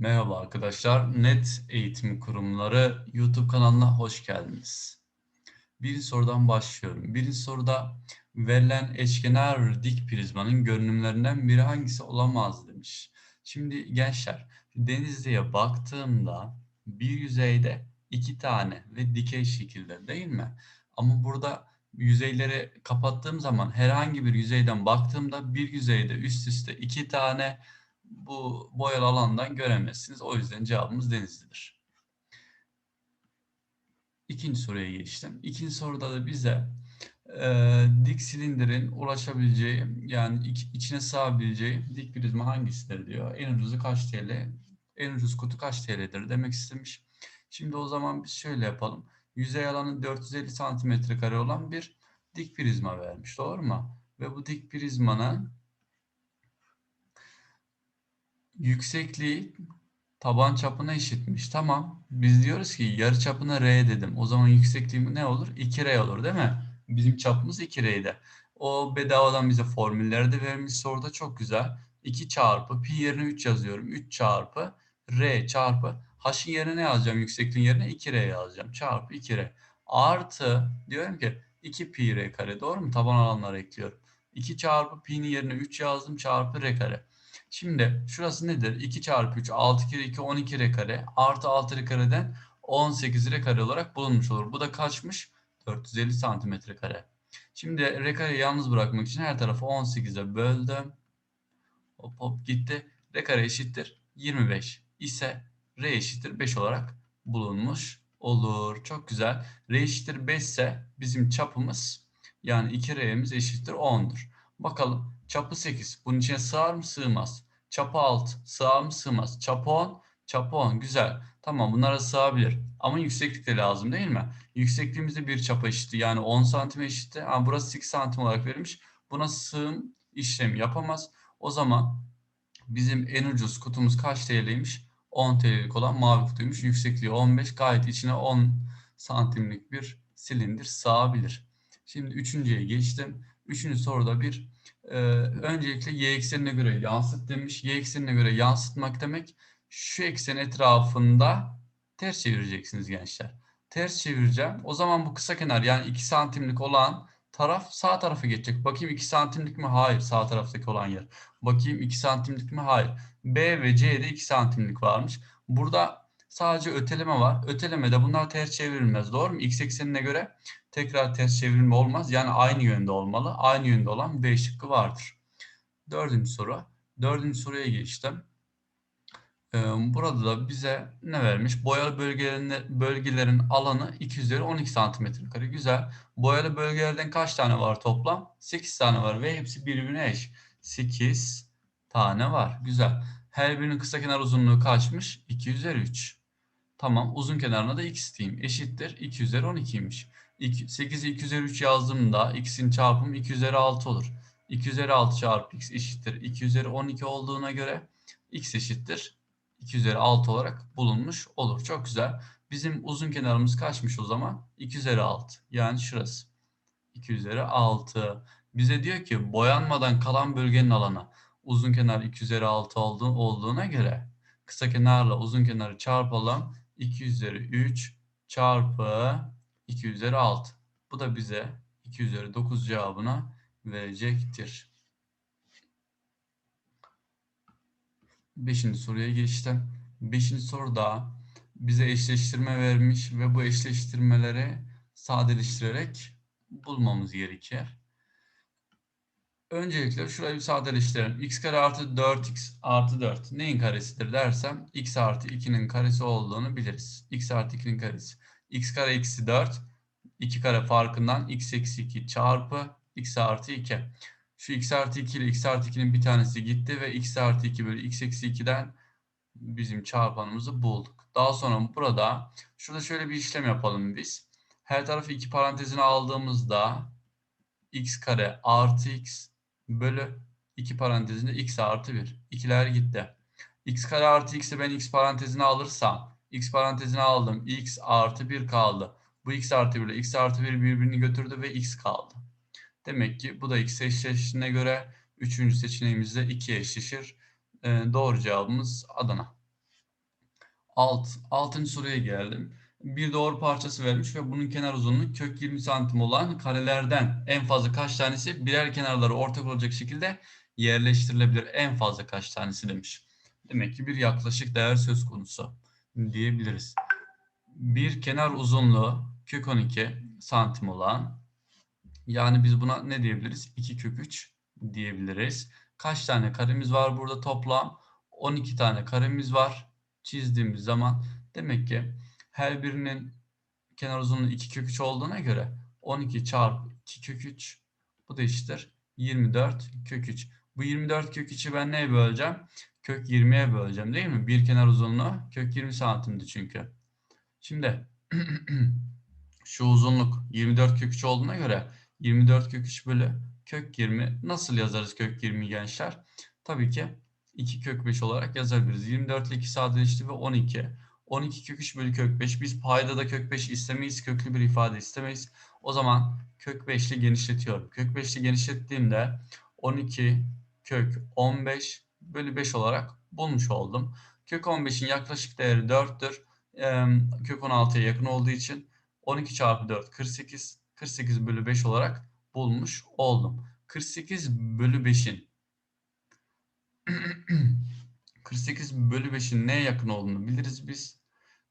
Merhaba arkadaşlar. Net Eğitim Kurumları YouTube kanalına hoş geldiniz. Birinci sorudan başlıyorum. Birinci soruda verilen eşkenar dik prizmanın görünümlerinden biri hangisi olamaz demiş. Şimdi gençler Denizli'ye baktığımda bir yüzeyde iki tane ve dikey şekilde değil mi? Ama burada yüzeyleri kapattığım zaman herhangi bir yüzeyden baktığımda bir yüzeyde üst üste iki tane bu boyalı alandan göremezsiniz. O yüzden cevabımız Denizli'dir. İkinci soruya geçtim. İkinci soruda da bize e, dik silindirin ulaşabileceği yani iç, içine sığabileceği dik prizma hangisidir diyor. En ucuzu kaç TL? En ucuz kutu kaç TL'dir demek istemiş. Şimdi o zaman biz şöyle yapalım. Yüzey alanı 450 santimetre kare olan bir dik prizma vermiş. Doğru mu? Ve bu dik prizmanın yüksekliği taban çapına eşitmiş. Tamam. Biz diyoruz ki yarı çapına R dedim. O zaman yüksekliğim ne olur? 2R olur değil mi? Bizim çapımız 2R'ydi. O bedavadan bize formülleri de vermiş soruda çok güzel. 2 çarpı pi yerine 3 yazıyorum. 3 çarpı R çarpı H'ın yerine ne yazacağım? Yüksekliğin yerine 2R yazacağım. Çarpı 2R. Artı diyorum ki 2 pi R kare. Doğru mu? Taban alanları ekliyorum. 2 çarpı pi'nin yerine 3 yazdım. Çarpı R kare. Şimdi şurası nedir? 2 çarpı 3 6 kere 2 12 r kare artı 6 r kareden 18 r kare olarak bulunmuş olur. Bu da kaçmış? 450 santimetre kare. Şimdi r kareyi yalnız bırakmak için her tarafı 18'e böldüm. Hop hop gitti. r kare eşittir 25 ise r eşittir 5 olarak bulunmuş olur. Çok güzel. r eşittir 5 ise bizim çapımız yani 2r'miz eşittir 10'dur. Bakalım çapı 8. Bunun içine sığar mı sığmaz? Çapı 6. Sığar mı sığmaz? Çapı 10. Çapı 10. Güzel. Tamam bunlara sığabilir. Ama yükseklik de lazım değil mi? Yüksekliğimizde bir çapa eşitti. Yani 10 santim eşitti. Ama burası 8 santim olarak verilmiş. Buna sığım işlemi yapamaz. O zaman bizim en ucuz kutumuz kaç TL'ymiş? 10 TL'lik olan mavi kutuymuş. Yüksekliği 15. Gayet içine 10 santimlik bir silindir sığabilir. Şimdi üçüncüye geçtim. Üçüncü soruda bir e, öncelikle y eksenine göre yansıt demiş. Y eksenine göre yansıtmak demek şu eksen etrafında ters çevireceksiniz gençler. Ters çevireceğim. O zaman bu kısa kenar yani 2 santimlik olan taraf sağ tarafa geçecek. Bakayım 2 santimlik mi? Hayır. Sağ taraftaki olan yer. Bakayım 2 santimlik mi? Hayır. B ve C'de 2 santimlik varmış. Burada sadece öteleme var. Ötelemede bunlar ters çevrilmez. Doğru mu? X eksenine göre tekrar ters çevrilme olmaz. Yani aynı yönde olmalı. Aynı yönde olan B şıkkı vardır. Dördüncü soru. Dördüncü soruya geçtim. Ee, burada da bize ne vermiş? Boyalı bölgelerin, bölgelerin alanı 2 üzeri 12 santimetre kare. Güzel. Boyalı bölgelerden kaç tane var toplam? 8 tane var ve hepsi birbirine eş. 8 tane var. Güzel. Her birinin kısa kenar uzunluğu kaçmış? 2 üzeri 3. Tamam. Uzun kenarına da x diyeyim. Eşittir. 2 üzeri 12'ymiş. 8'i 2 üzeri 3 yazdığımda x'in çarpımı 2 üzeri 6 olur. 2 üzeri 6 çarpı x eşittir. 2 üzeri 12 olduğuna göre x eşittir. 2 üzeri 6 olarak bulunmuş olur. Çok güzel. Bizim uzun kenarımız kaçmış o zaman? 2 üzeri 6. Yani şurası. 2 üzeri 6. Bize diyor ki boyanmadan kalan bölgenin alanı. Uzun kenar 2 üzeri 6 olduğuna göre kısa kenarla uzun kenarı çarpalım. 2 üzeri 3 çarpı 2 üzeri 6. Bu da bize 2 üzeri 9 cevabını verecektir. Beşinci soruya geçtim. Beşinci soruda bize eşleştirme vermiş ve bu eşleştirmeleri sadeleştirerek bulmamız gerekir. Öncelikle şurayı bir sadeleştirelim. x kare artı 4x artı 4 neyin karesidir dersem x artı 2'nin karesi olduğunu biliriz. x artı 2'nin karesi x kare eksi 4 2 kare farkından x eksi 2 çarpı x artı 2. Şu x artı 2 ile x artı 2'nin bir tanesi gitti ve x artı 2 bölü x eksi 2'den bizim çarpanımızı bulduk. Daha sonra burada şurada şöyle bir işlem yapalım biz. Her tarafı iki parantezine aldığımızda x kare artı x bölü 2 parantezinde x artı 1. İkiler gitti. x kare artı x'i ben x parantezine alırsam x parantezine aldım. x artı 1 kaldı. Bu x artı 1 ile x artı 1 birbirini götürdü ve x kaldı. Demek ki bu da x eşleştiğine göre üçüncü seçeneğimizde 2 eşleşir. Ee, doğru cevabımız Adana. alt, altıncı soruya geldim. Bir doğru parçası vermiş ve bunun kenar uzunluğu kök 20 santim olan karelerden en fazla kaç tanesi birer kenarları ortak olacak şekilde yerleştirilebilir. En fazla kaç tanesi demiş. Demek ki bir yaklaşık değer söz konusu diyebiliriz. Bir kenar uzunluğu kök 12 santim olan yani biz buna ne diyebiliriz? 2 kök 3 diyebiliriz. Kaç tane karemiz var burada toplam? 12 tane karemiz var. Çizdiğimiz zaman demek ki her birinin kenar uzunluğu 2 kök 3 olduğuna göre 12 çarpı 2 kök 3 bu da eşittir 24 kök 3. Bu 24 kök 3'ü ben neye böleceğim? Kök 20'ye böleceğim değil mi? Bir kenar uzunluğu kök 20 santimdi çünkü. Şimdi şu uzunluk 24 kök 3 olduğuna göre 24 kök 3 bölü kök 20 nasıl yazarız kök 20 gençler? Tabii ki 2 kök 5 olarak yazabiliriz. 24 ile 2 sadeleşti ve 12. 12 kök 3 bölü kök 5. Biz payda da kök 5 istemeyiz. Köklü bir ifade istemeyiz. O zaman kök 5 ile genişletiyorum. Kök 5 ile genişlettiğimde 12 kök 15 bölü 5 olarak bulmuş oldum. Kök 15'in yaklaşık değeri 4'tür. Ee, kök 16'ya yakın olduğu için 12 çarpı 4 48. 48 bölü 5 olarak bulmuş oldum. 48 bölü 5'in 48 bölü 5'in neye yakın olduğunu biliriz biz.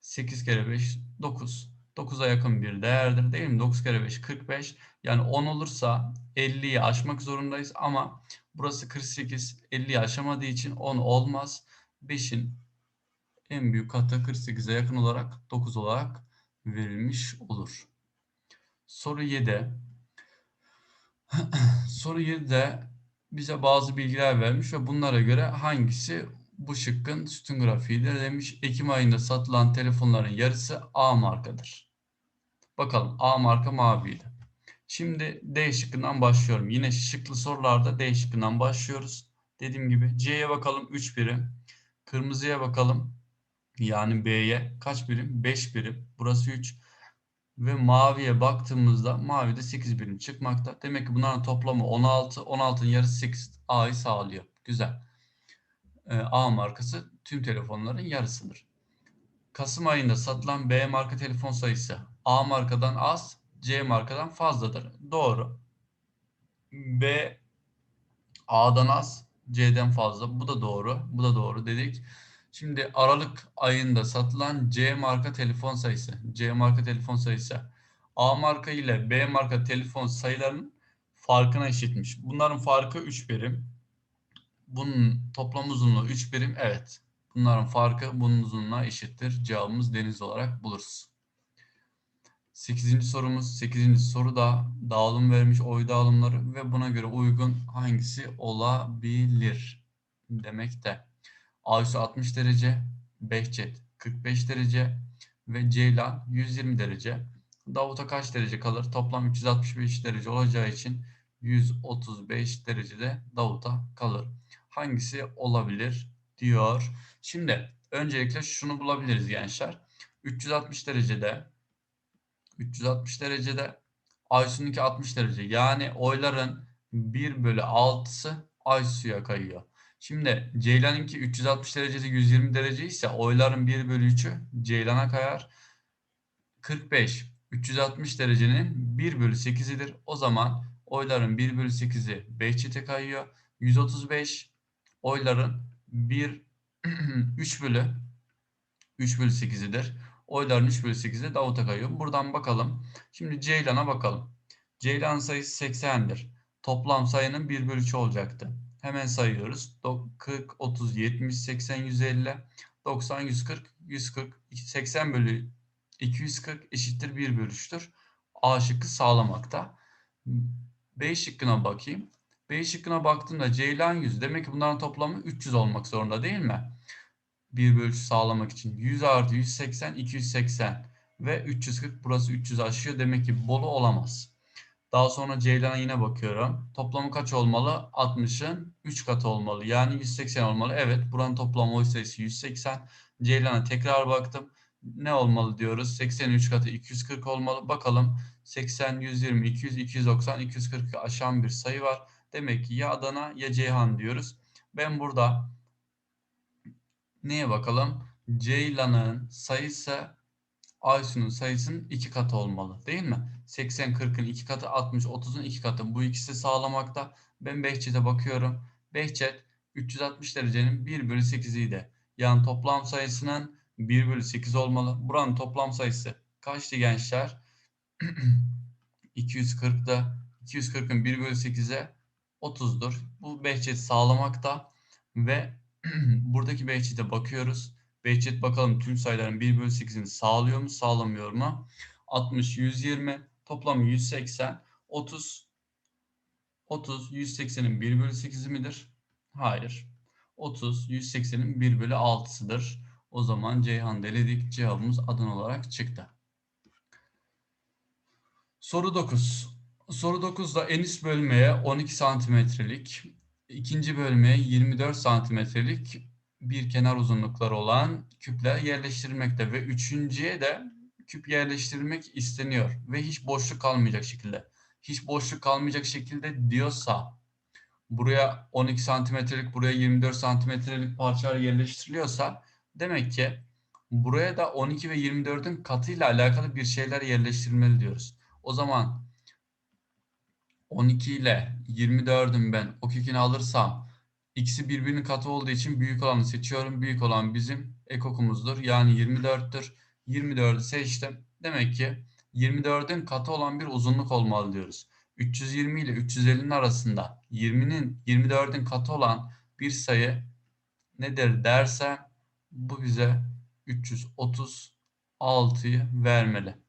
8 kere 5 9. 9'a yakın bir değerdir değil mi? 9 kere 5 45. Yani 10 olursa 50'yi aşmak zorundayız ama burası 48 50'yi aşamadığı için 10 olmaz. 5'in en büyük katı 48'e yakın olarak 9 olarak verilmiş olur. Soru 7. Soru 7'de bize bazı bilgiler vermiş ve bunlara göre hangisi bu şıkkın sütun grafiğidir demiş. Ekim ayında satılan telefonların yarısı A markadır. Bakalım A marka maviydi. Şimdi D şıkkından başlıyorum. Yine şıklı sorularda D şıkkından başlıyoruz. Dediğim gibi C'ye bakalım 3 birim. Kırmızıya bakalım. Yani B'ye kaç birim? 5 birim. Burası 3. Ve maviye baktığımızda mavide 8 birim çıkmakta. Demek ki bunların toplamı 16. 16'ın yarısı 8 A'yı sağlıyor. Güzel. Ee, A markası tüm telefonların yarısıdır. Kasım ayında satılan B marka telefon sayısı A markadan az, C markadan fazladır. Doğru. B A'dan az, C'den fazla. Bu da doğru. Bu da doğru dedik. Şimdi Aralık ayında satılan C marka telefon sayısı. C marka telefon sayısı. A marka ile B marka telefon sayılarının farkına eşitmiş. Bunların farkı 3 birim. Bunun toplam uzunluğu 3 birim. Evet. Bunların farkı bunun uzunluğuna eşittir. Cevabımız deniz olarak buluruz. 8. sorumuz. 8. soruda dağılım vermiş oy dağılımları ve buna göre uygun hangisi olabilir demekte. Aysu 60 derece, Behçet 45 derece ve Ceylan 120 derece. Davut'a kaç derece kalır? Toplam 365 derece olacağı için 135 derecede Davut'a kalır. Hangisi olabilir diyor. Şimdi öncelikle şunu bulabiliriz gençler. 360 derecede 360 derecede Aysu'nunki 60 derece. Yani oyların 1 bölü 6'sı Aysu'ya kayıyor. Şimdi Ceylan'ınki 360 derecede 120 derece ise oyların 1 bölü 3'ü Ceylan'a kayar. 45 360 derecenin 1 bölü 8'idir. O zaman oyların 1 bölü 8'i Behçet'e kayıyor. 135 oyların 1 3 bölü 3 bölü 8'idir. Oyların 3 bölü 8'i Davut'a kayıyor. Buradan bakalım. Şimdi Ceylan'a bakalım. Ceylan sayısı 80'dir. Toplam sayının 1 bölü 3 olacaktı. Hemen sayıyoruz. 40, 30, 70, 80, 150, 90, 140, 140, 80 bölü 240 eşittir 1 bölü 3'tür. A şıkkı sağlamakta. B şıkkına bakayım. B şıkkına baktığımda Ceylan 100. Demek ki bunların toplamı 300 olmak zorunda değil mi? 1 bölü 3 sağlamak için. 100 artı 180, 280 ve 340 burası 300 aşıyor. Demek ki Bolu olamaz. Daha sonra Ceylan'a yine bakıyorum. Toplamı kaç olmalı? 60'ın 3 katı olmalı. Yani 180 olmalı. Evet buranın toplam oy sayısı 180. Ceylan'a tekrar baktım. Ne olmalı diyoruz? 80'in 3 katı 240 olmalı. Bakalım 80, 120, 200, 290, 240 aşan bir sayı var. Demek ki ya Adana ya Ceyhan diyoruz. Ben burada neye bakalım? Ceylan'ın sayısı Aysun'un sayısının iki katı olmalı değil mi? 80, 40'ın iki katı, 60, 30'un iki katı. Bu ikisi sağlamakta. Ben Behçet'e bakıyorum. Behçet 360 derecenin 1 bölü 8'iydi. Yani toplam sayısının 1 bölü 8 olmalı. Buranın toplam sayısı kaçtı gençler? 240'da 240'ın 1 bölü 8'e 30'dur. Bu Behçet sağlamakta ve buradaki Behçet'e bakıyoruz. Behçet bakalım tüm sayıların 1 bölü 8'ini sağlıyor mu sağlamıyor mu? 60, 120 toplam 180 30 30 180'in 1 bölü 8'i midir? Hayır. 30 180'in 1 bölü 6'sıdır. O zaman Ceyhan deledik. Cevabımız Adana olarak çıktı. Soru 9. Soru 9'da en üst bölmeye 12 santimetrelik, ikinci bölmeye 24 santimetrelik bir kenar uzunlukları olan küpler yerleştirilmekte ve üçüncüye de küp yerleştirilmek isteniyor ve hiç boşluk kalmayacak şekilde. Hiç boşluk kalmayacak şekilde diyorsa buraya 12 santimetrelik buraya 24 santimetrelik parçalar yerleştiriliyorsa demek ki buraya da 12 ve 24'ün katıyla alakalı bir şeyler yerleştirilmeli diyoruz. O zaman 12 ile 24'ün ben o kökünü alırsam ikisi birbirinin katı olduğu için büyük olanı seçiyorum. Büyük olan bizim ekokumuzdur. Yani 24'tür. 24'ü seçtim. Demek ki 24'ün katı olan bir uzunluk olmalı diyoruz. 320 ile 350'nin arasında 20'nin 24'ün katı olan bir sayı nedir derse bu bize 336'yı vermeli.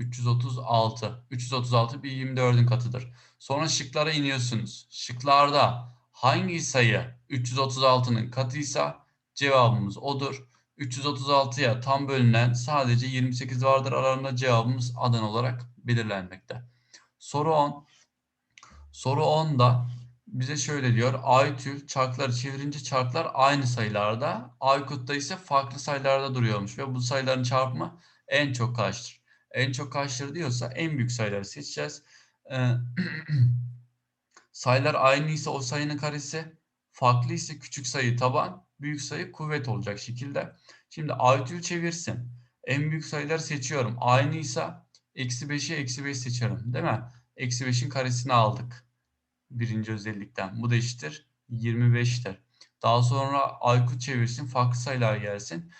336. 336 bir 24'ün katıdır. Sonra şıklara iniyorsunuz. Şıklarda hangi sayı 336'nın katıysa cevabımız odur. 336'ya tam bölünen sadece 28 vardır aralarında cevabımız Adana olarak belirlenmekte. Soru 10. Soru 10'da bize şöyle diyor. Aytül çarkları çevirince çarklar aynı sayılarda. Aykut'ta ise farklı sayılarda duruyormuş ve bu sayıların çarpımı en çok kaçtır? En çok kaçtır diyorsa en büyük sayıları seçeceğiz. Ee, sayılar aynıysa o sayının karesi, farklı ise küçük sayı taban, büyük sayı kuvvet olacak şekilde. Şimdi Aytül çevirsin. En büyük sayıları seçiyorum. Aynıysa eksi 5'i eksi 5 seçerim değil mi? Eksi 5'in karesini aldık. Birinci özellikten. Bu da eşittir 25'tir. Daha sonra Aykut çevirsin. Farklı sayılar gelsin.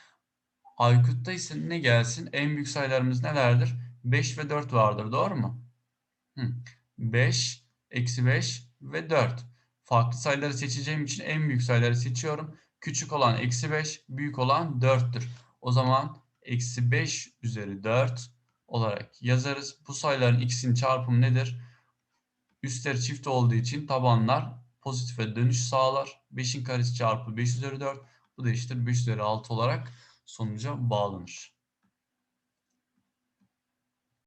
Aykut'ta ise ne gelsin? En büyük sayılarımız nelerdir? 5 ve 4 vardır. Doğru mu? Hı. 5, eksi 5 ve 4. Farklı sayıları seçeceğim için en büyük sayıları seçiyorum. Küçük olan eksi 5, büyük olan 4'tür. O zaman eksi 5 üzeri 4 olarak yazarız. Bu sayıların ikisinin çarpımı nedir? Üstler çift olduğu için tabanlar pozitife dönüş sağlar. 5'in karesi çarpı 5 üzeri 4. Bu da eşittir 5 üzeri 6 olarak sonuca bağlanır.